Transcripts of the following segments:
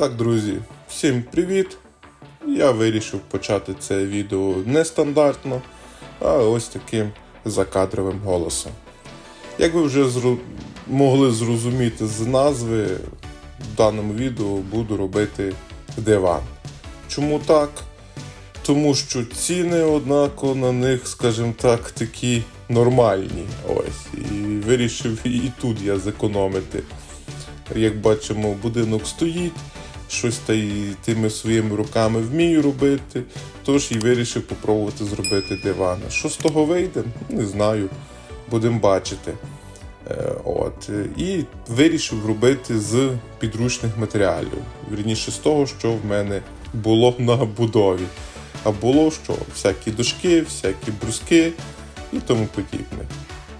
Так, друзі, всім привіт! Я вирішив почати це відео нестандартно, а ось таким закадровим голосом. Як ви вже зру... могли зрозуміти з назви, в даному відео буду робити диван. Чому так? Тому що ціни, однако, на них, скажімо так, такі нормальні. Ось. І вирішив і тут я зекономити. Як бачимо, будинок стоїть, щось та й тими своїми руками вмію робити, тож і вирішив попробувати зробити диван. Що з того вийде? Не знаю. Будемо бачити. Е, От. І вирішив робити з підручних матеріалів. Вірніше з того, що в мене було на будові. А було що? Всякі дошки, всякі бруски і тому подібне.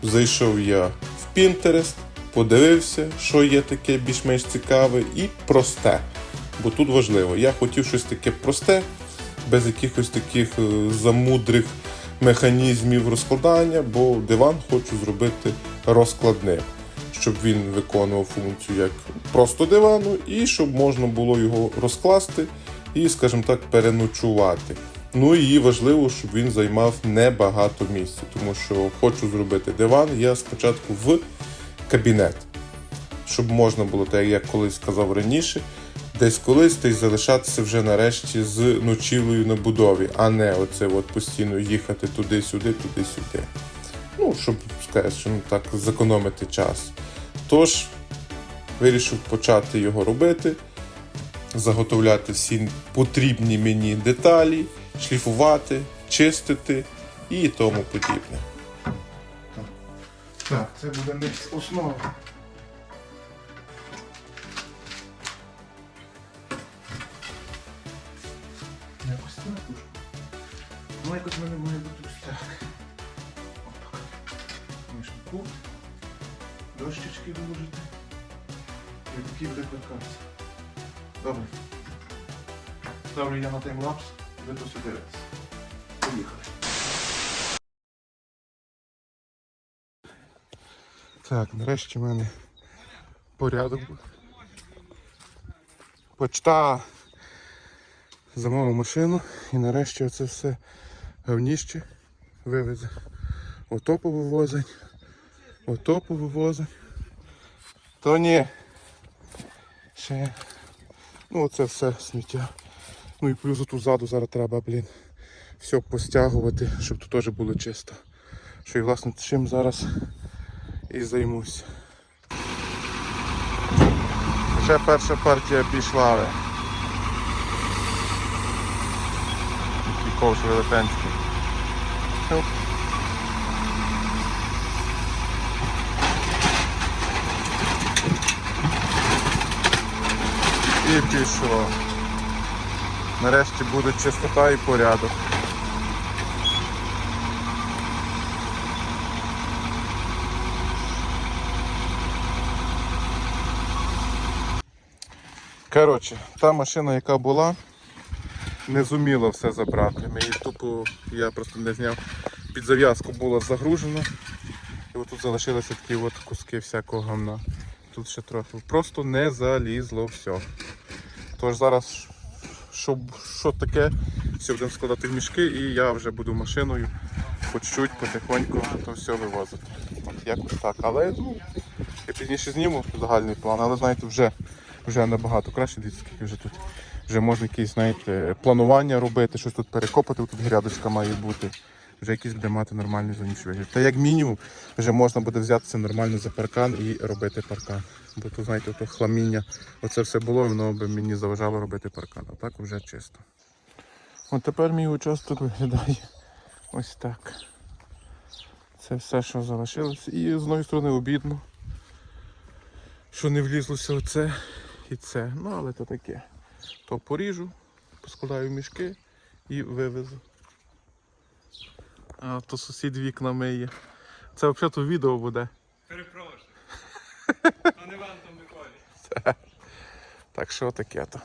Зайшов я в Pinterest, подивився, що є таке більш-менш цікаве, і просте. Бо тут важливо, я хотів щось таке просте, без якихось таких е, замудрих механізмів розкладання, бо диван хочу зробити розкладним, щоб він виконував функцію як просто дивану, і щоб можна було його розкласти і, скажімо так, переночувати. Ну і важливо, щоб він займав небагато місця, тому що хочу зробити диван я спочатку в кабінет, щоб можна було, так як я колись сказав раніше, десь колись десь залишатися вже нарешті з ночівлею на будові, а не оце от постійно їхати туди-сюди, туди-сюди. Ну, щоб скажімо так, зекономити час. Тож вирішив почати його робити, заготовляти всі потрібні мені деталі, шліфувати, чистити і тому подібне. Так, це буде мікс Якось в мене має бути так. Отак. Мішку. Дощечки такий буде каркас. Добре. Ставлю я на таймлапс, ви все дивитесь. Поїхали. Так, нарешті в мене порядок. Почта замовив машину і нарешті оце все говніще вивезе. Ото повивозить, ото повивозить. То ні. Ще. Ну оце все сміття. Ну і плюс тут ззаду зараз треба, блін, все постягувати, щоб тут теж було чисто. Що і власне чим зараз і займусь. Вже перша партія пішла. Такий ковш велетенський. Оп. І пішло. Нарешті буде чистота і порядок. Коротше, та машина, яка була, не зуміла все забрати. Її тупо, я просто не зняв. Під зав'язку було загружено. І отут залишилися такі от куски всякого гамна. Тут ще трохи. Просто не залізло все. Тож зараз, що, що таке, все будемо складати в мішки і я вже буду машиною по чуть-чуть, потихоньку то все вивозити. От якось так. Але ну, я пізніше зніму загальний план, але знаєте, вже, вже набагато краще, дивіться, скільки вже тут. Вже можна якісь, знаєте, планування робити, щось тут перекопати, тут грядочка має бути. Вже якийсь буде мати нормальний зовнішній вигляд. Та як мінімум, вже можна буде взятися нормально за паркан і робити паркан. Бо тут, знаєте, то хламіння, оце все було, воно би мені заважало робити паркан. А так вже чисто. От тепер мій участок виглядає ось так. Це все, що залишилось. І з одної сторони обідно, що не влізлося оце і це. Ну, але то таке. То поріжу, поскладаю мішки і вивезу. А то сусід вікна миє. Це взагалі відео буде. Перепрошую. А не вам там Миколі. Так що таке то.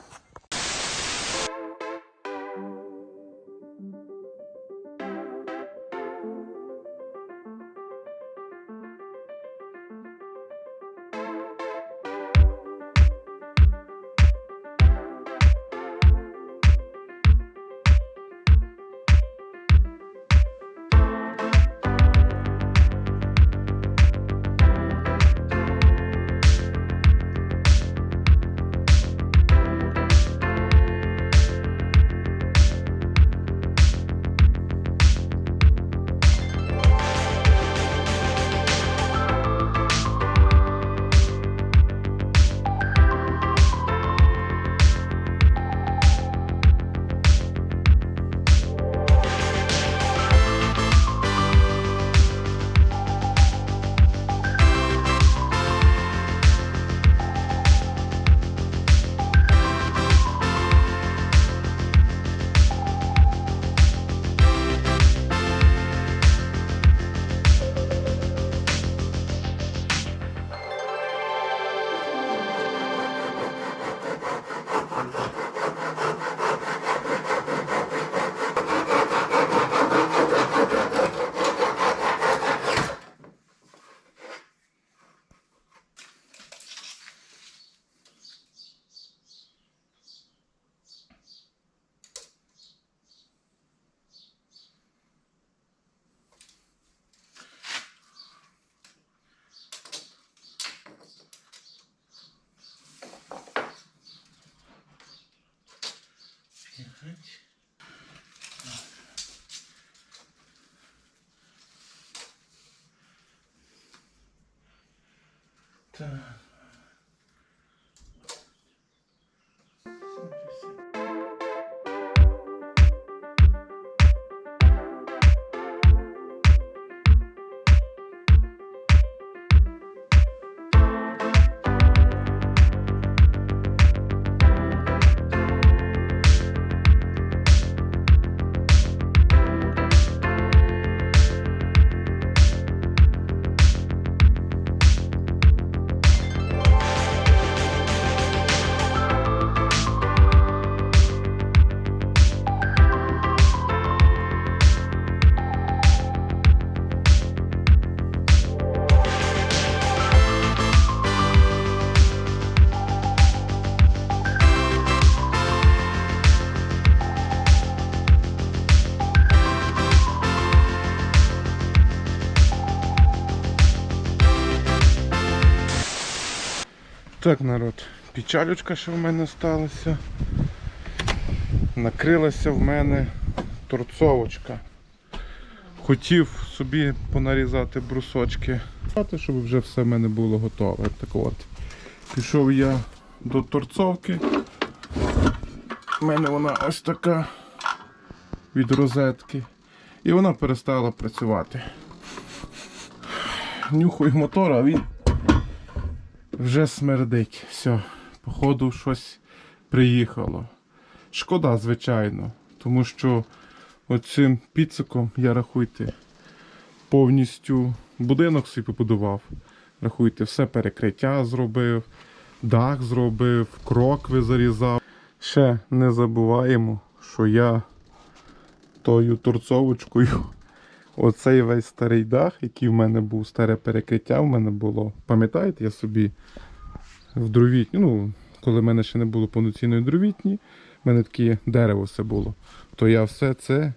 Так. Так, народ, печалючка, що в мене сталася. Накрилася в мене торцовочка. Хотів собі понарізати брусочки, щоб вже все в мене було готове. Так от, пішов я до торцовки. У мене вона ось така від розетки. І вона перестала працювати. Нюхаю мотор, а він вже смердить. Все, походу, щось приїхало. Шкода, звичайно, тому що оцим піциком я рахуйте, повністю будинок собі побудував. Рахуйте, все перекриття зробив, дах зробив, крокви зарізав. Ще не забуваємо, що я тою торцовочкою оцей весь старий дах, який в мене був, старе перекриття в мене було. Пам'ятаєте, я собі в дровітні, ну, коли в мене ще не було повноцінної дровітні, в мене таке дерево все було, то я все це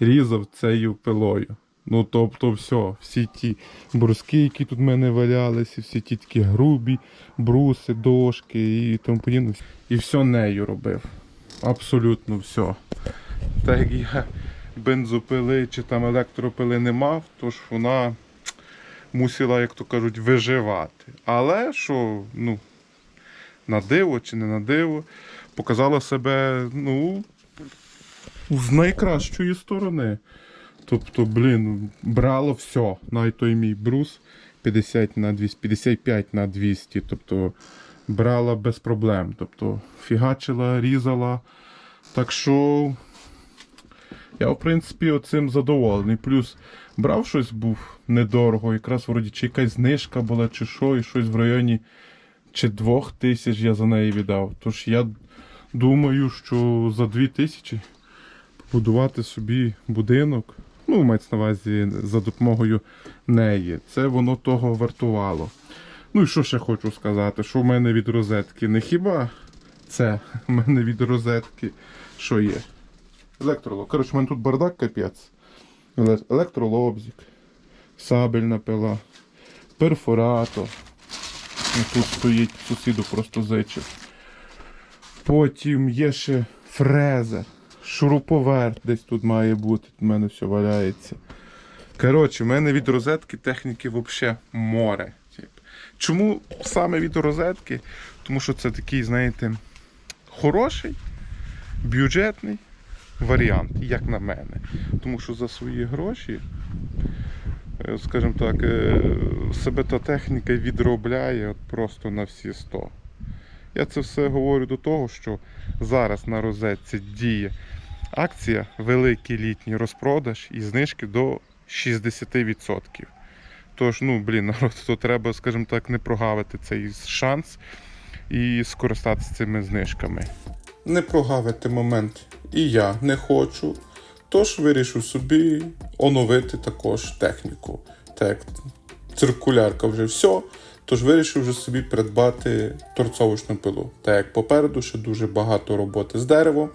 різав цією пилою. Ну, тобто, все, всі ті бруски, які тут в мене валялися, всі ті такі грубі бруси, дошки і тому подібне. І все нею робив. Абсолютно все. Так я бензопили чи там електропили не мав, тож вона мусила, як то кажуть, виживати. Але що, ну, на диво чи не на диво, показала себе, ну, з найкращої сторони. Тобто, блін, брало все. Навіть той мій брус 50 на 200, 55 на 200. Тобто брала без проблем. Тобто фігачила, різала. Так що я, в принципі, оцим задоволений. Плюс брав щось був недорого, якраз вроді чи якась знижка була, чи що, і щось в районі чи двох тисяч я за неї віддав. Тож я думаю, що за дві тисячі побудувати собі будинок, ну, мається на увазі за допомогою неї, це воно того вартувало. Ну і що ще хочу сказати, що в мене від розетки не хіба це в мене від розетки, що є? Електролоб. Коротше, у мене тут бардак капець. Електролобзик, сабельна пила, перфоратор. Тут стоїть, сусіду просто зичив. Потім є ще фрезер, шуруповерт десь тут має бути, в мене все валяється. Коротше, в мене від розетки техніки взагалі море. Чому саме від розетки? Тому що це такий, знаєте, хороший, бюджетний варіант, як на мене. Тому що за свої гроші, е, скажімо так, е, себе та техніка відробляє просто на всі 100. Я це все говорю до того, що зараз на розетці діє акція великий літній розпродаж і знижки до 60%. Тож, ну, блін, народ, то треба, скажімо так, не прогавити цей шанс і скористатися цими знижками. Не прогавити момент і я не хочу, тож вирішив собі оновити також техніку. Так, циркулярка вже все, тож вирішив вже собі придбати торцовочну пилу. Так як попереду ще дуже багато роботи з деревом,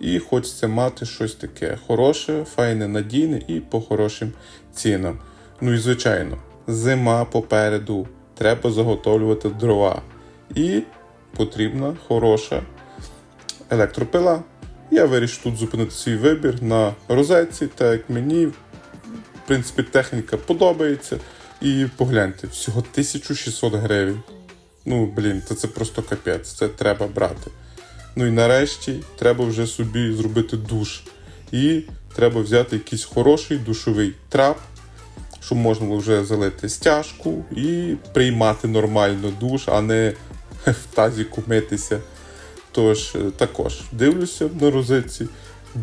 і хочеться мати щось таке хороше, файне, надійне і по хорошим цінам. Ну і звичайно, зима попереду, треба заготовлювати дрова. І потрібна хороша електропила. Я вирішив тут зупинити свій вибір на розетці, так як мені, в принципі, техніка подобається. І погляньте, всього 1600 гривень. Ну, блін, то це просто капець, це треба брати. Ну і нарешті треба вже собі зробити душ. І треба взяти якийсь хороший душовий трап, щоб можна було вже залити стяжку і приймати нормально душ, а не в тазіку митися. Тож е, також дивлюся на розетці.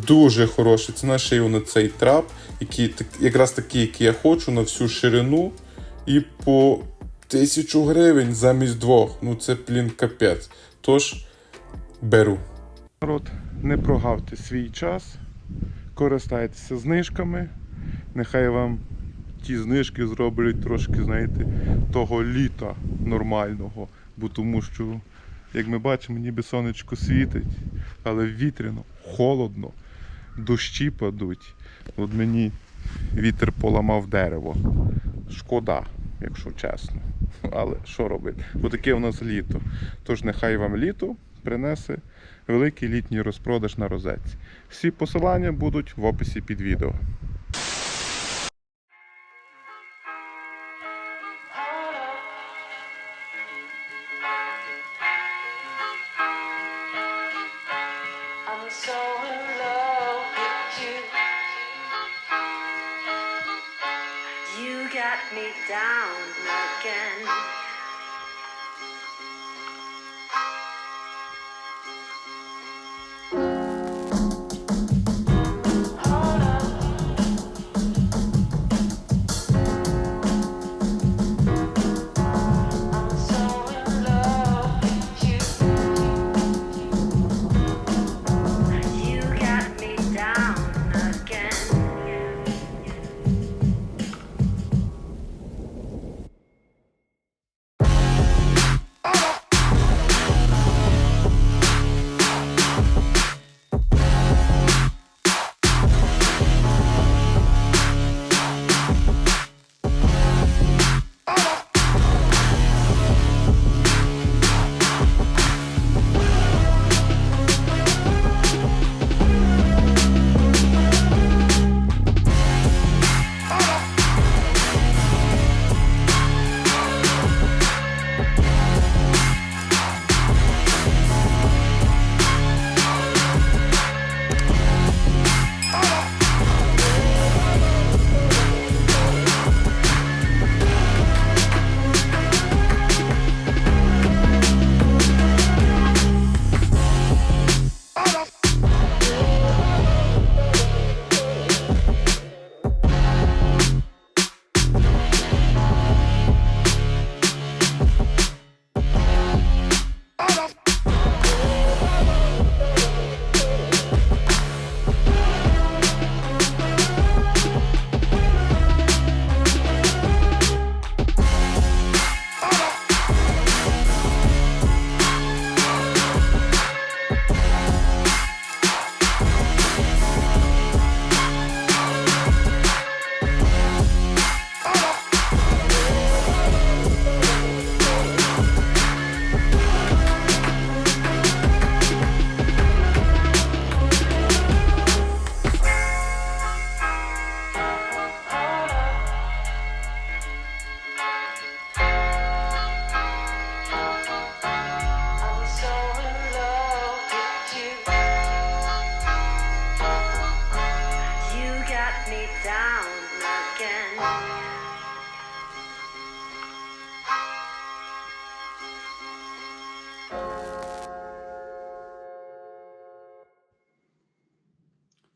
Дуже хороша ціна ще на цей трап, який якраз такий, який я хочу, на всю ширину. І по тисячу гривень замість двох. Ну це блін капець. Тож беру. Народ, не прогавте свій час, користайтеся знижками. Нехай вам ті знижки зроблять трошки, знаєте, того літа нормального. Бо тому що, як ми бачимо, ніби сонечко світить, але вітряно, холодно, дощі падуть. От мені вітер поламав дерево. Шкода, якщо чесно. Але що робити? Бо таке у нас літо. Тож нехай вам літо принесе великий літній розпродаж на розетці. Всі посилання будуть в описі під відео.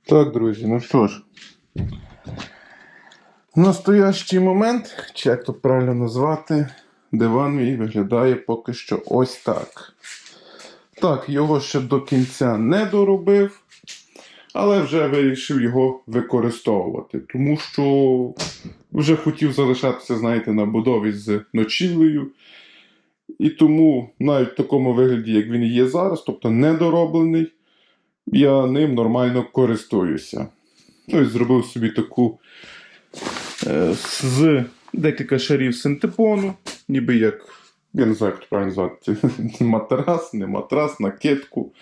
Так, друзі, ну що ж. В настоящий момент, чи як то правильно назвати, диван мій виглядає поки що ось так. Так, його ще до кінця не доробив, але вже вирішив його використовувати, тому що вже хотів залишатися, знаєте, на будові з ночівлею. І тому навіть в такому вигляді, як він є зараз, тобто недороблений, я ним нормально користуюся. Ось зробив собі таку е, з декілька шарів синтепону, ніби як, я не знаю, як правильно назвати, матрас, не матрас, накидку,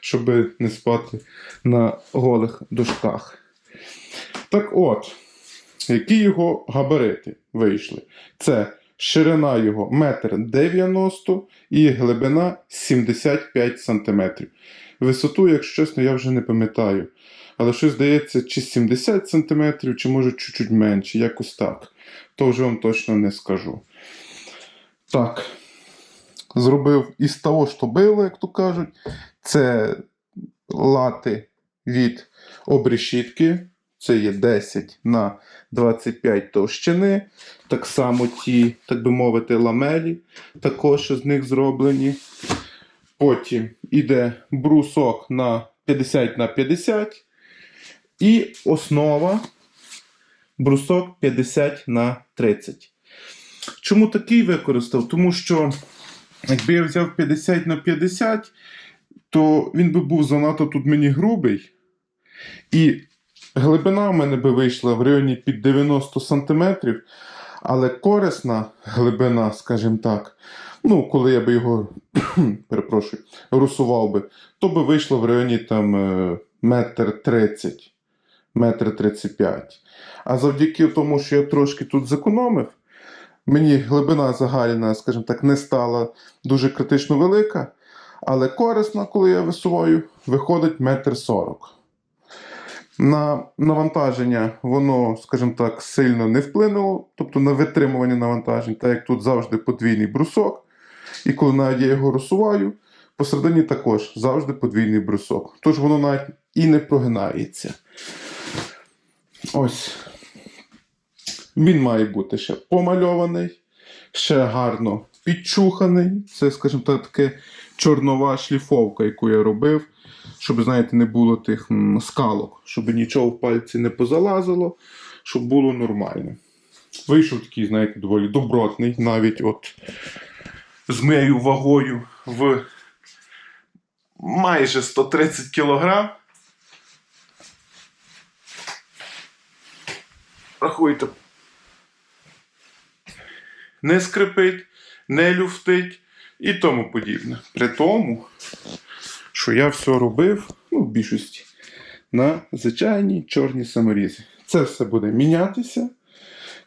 щоб не спати на голих дошках. Так от, які його габарити вийшли. Це ширина його 1,90 м і глибина 75 см. Висоту, якщо чесно, я вже не пам'ятаю. Але щось здається, чи 70 см, чи може чуть-чуть менше, якось так. То вже вам точно не скажу. Так. Зробив із того, що було, як то кажуть. Це лати від обрешітки. Це є 10 на 25 товщини. Так само ті, так би мовити, ламелі також з них зроблені. Потім іде брусок на 50 на 50. І основа брусок 50 на 30. Чому такий використав? Тому що, якби я взяв 50 на 50, то він би був занадто тут мені грубий. І глибина в мене би вийшла в районі під 90 см, але корисна глибина, скажімо так, ну, коли я би його перепрошую, русував би, то би вийшло в районі там е, метр тридцять, метр тридцять п'ять. А завдяки тому, що я трошки тут зекономив, мені глибина загальна, скажімо так, не стала дуже критично велика, але корисна, коли я висуваю, виходить метр сорок. На навантаження воно, скажімо так, сильно не вплинуло, тобто на витримування навантажень, так як тут завжди подвійний брусок. І коли навіть я його розсуваю, посередині також завжди подвійний брусок. Тож воно навіть і не прогинається. Ось. Він має бути ще помальований, ще гарно підчуханий. Це, скажімо так, таке чорнова шліфовка, яку я робив, щоб, знаєте, не було тих скалок, щоб нічого в пальці не позалазило, щоб було нормально. Вийшов такий, знаєте, доволі добротний, навіть от з моєю вагою в майже 130 кг. Рахуйте. Не скрипить, не люфтить і тому подібне. При тому, що я все робив, ну, в більшості, на звичайній чорній саморізі. Це все буде мінятися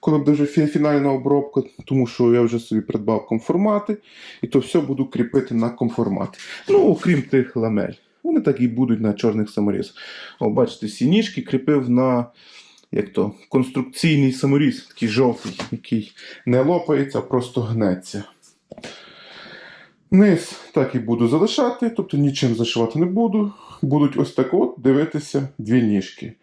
коли буде вже фінальна обробка, тому що я вже собі придбав конформати, і то все буду кріпити на конформати. Ну, окрім тих ламель. Вони так і будуть на чорних саморізах. О, бачите, всі ніжки кріпив на як то, конструкційний саморіз, такий жовтий, який не лопається, а просто гнеться. Низ так і буду залишати, тобто нічим зашивати не буду. Будуть ось так от дивитися дві ніжки.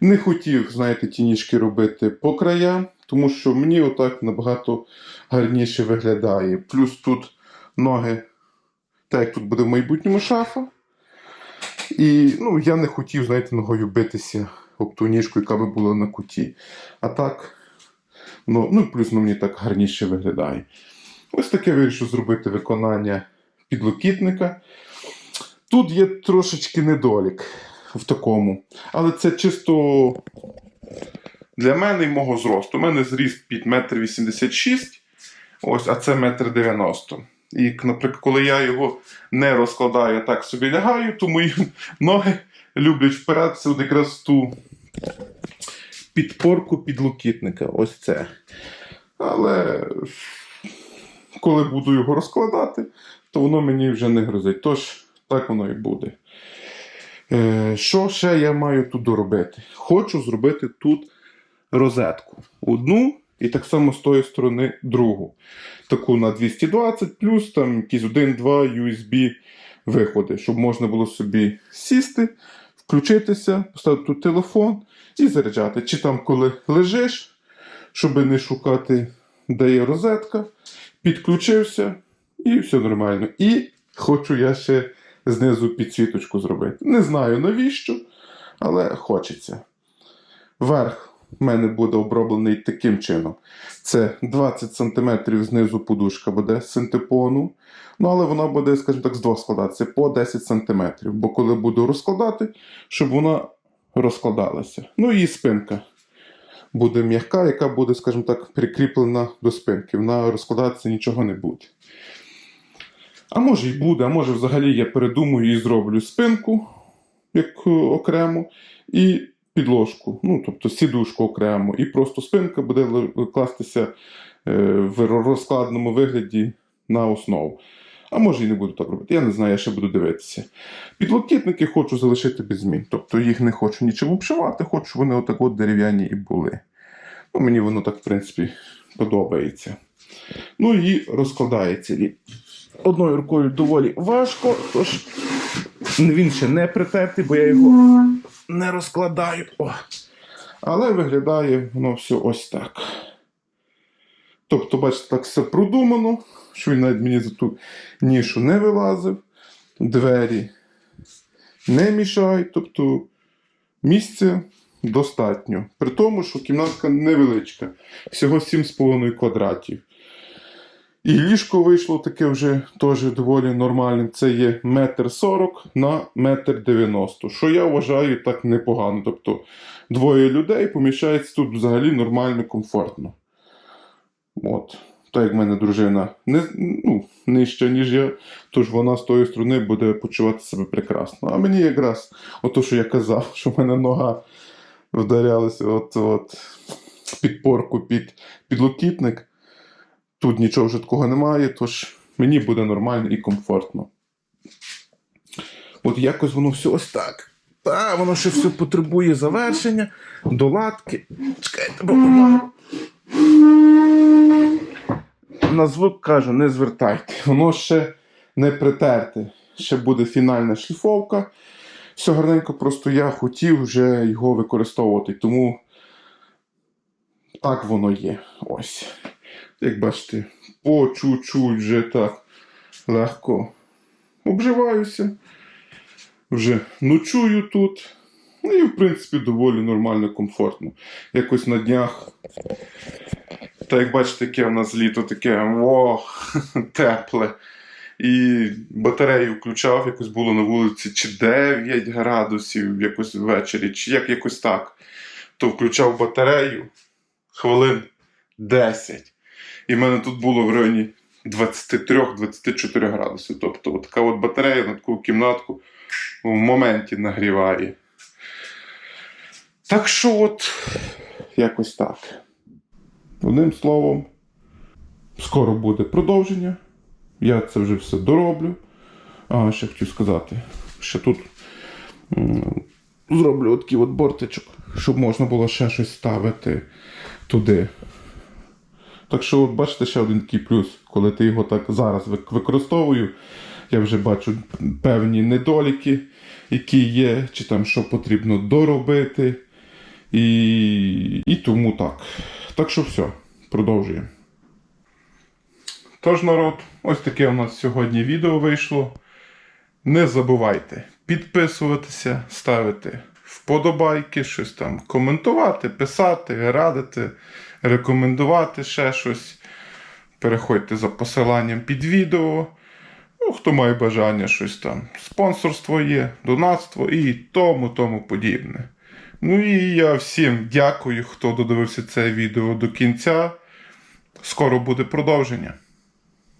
Не хотів, знаєте, ті ніжки робити по краям, тому що мені отак набагато гарніше виглядає. Плюс тут ноги, так як тут буде в майбутньому шафа. І ну, я не хотів, знаєте, ногою битися об ту ніжку, яка би була на куті. А так, ну, ну плюс ну, мені так гарніше виглядає. Ось таке вирішив зробити виконання підлокітника. Тут є трошечки недолік в такому. Але це чисто для мене і мого зросту. У мене зріст під 1,86 м, ось, а це 1,90 м. І, наприклад, коли я його не розкладаю, так собі лягаю, то мої ноги люблять впиратися от якраз в ту підпорку підлокітника. Ось це. Але коли буду його розкладати, то воно мені вже не грозить. Тож, так воно і буде. Е, що ще я маю тут доробити? Хочу зробити тут розетку. Одну і так само з тої сторони другу. Таку на 220, плюс там якісь 1-2 USB виходи, щоб можна було собі сісти, включитися, поставити тут телефон і заряджати. Чи там, коли лежиш, щоб не шукати, де є розетка, підключився і все нормально. І хочу я ще знизу підсвіточку зробити. Не знаю навіщо, але хочеться. Верх в мене буде оброблений таким чином. Це 20 см знизу подушка буде синтепону. Ну, але вона буде, скажімо так, з двох складатися по 10 см. Бо коли буду розкладати, щоб вона розкладалася. Ну і спинка буде м'яка, яка буде, скажімо так, прикріплена до спинки. Вона розкладатися нічого не буде. А може й буде, а може взагалі я передумаю і зроблю спинку як е, окремо, і підложку, ну, тобто сідушку окремо, і просто спинка буде кластися е, в розкладному вигляді на основу. А може і не буду так робити. Я не знаю, я ще буду дивитися. Підлокітники хочу залишити без змін. Тобто їх не хочу нічим обшивати, хочу, щоб вони отак от дерев'яні і були. Ну, мені воно так, в принципі, подобається. Ну і розкладається. Одною рукою доволі важко, тож він ще не притертий, бо я його не розкладаю. О. Але виглядає воно все ось так. Тобто, бачите, так все продумано, що він навіть мені за ту нішу не вилазив. Двері не мішають, тобто місця достатньо. При тому, що кімнатка невеличка, всього 7,5 квадратів. І ліжко вийшло таке вже теж доволі нормальним. Це є метр сорок на метр дев'яносто, що я вважаю так непогано. Тобто двоє людей поміщається тут взагалі нормально, комфортно. От. Так як в мене дружина не, ну, нижча, ніж я, тож вона з тої сторони буде почувати себе прекрасно. А мені якраз ото, що я казав, що в мене нога вдарялася от, от, підпорку під. Тут нічого вже такого немає, тож мені буде нормально і комфортно. От якось воно все ось так. Та, воно ще все потребує завершення, доладки. Чекайте, бо на звук кажу, не звертайте. Воно ще не притерте. Ще буде фінальна шліфовка. Все гарненько, просто я хотів вже його використовувати, тому так воно є. Ось. Як бачите, по чуть-чуть вже так легко обживаюся. Вже ночую тут. Ну і, в принципі, доволі нормально, комфортно. Якось на днях. Та як бачите, яке в нас літо таке о, тепле. І батарею включав, якось було на вулиці чи 9 градусів якось ввечері, чи як якось так. То включав батарею хвилин 10. І в мене тут було в районі 23-24 градуси. Тобто така от батарея на таку кімнатку в моменті нагріває. Так що от якось так. Одним словом, скоро буде продовження. Я це вже все дороблю. А ще хотів сказати, що тут зроблю такий от бортичок, щоб можна було ще щось ставити туди. Так що, от бачите, ще один такий плюс, коли ти його так зараз використовую, я вже бачу певні недоліки, які є, чи там що потрібно доробити. І, і тому так. Так що все, продовжуємо. Тож, народ, ось таке у нас сьогодні відео вийшло. Не забувайте підписуватися, ставити вподобайки, щось там коментувати, писати, радити, рекомендувати ще щось. Переходьте за посиланням під відео. Ну, хто має бажання щось там. Спонсорство є, донатство і тому тому подібне. Ну і я всім дякую, хто додивився це відео до кінця. Скоро буде продовження.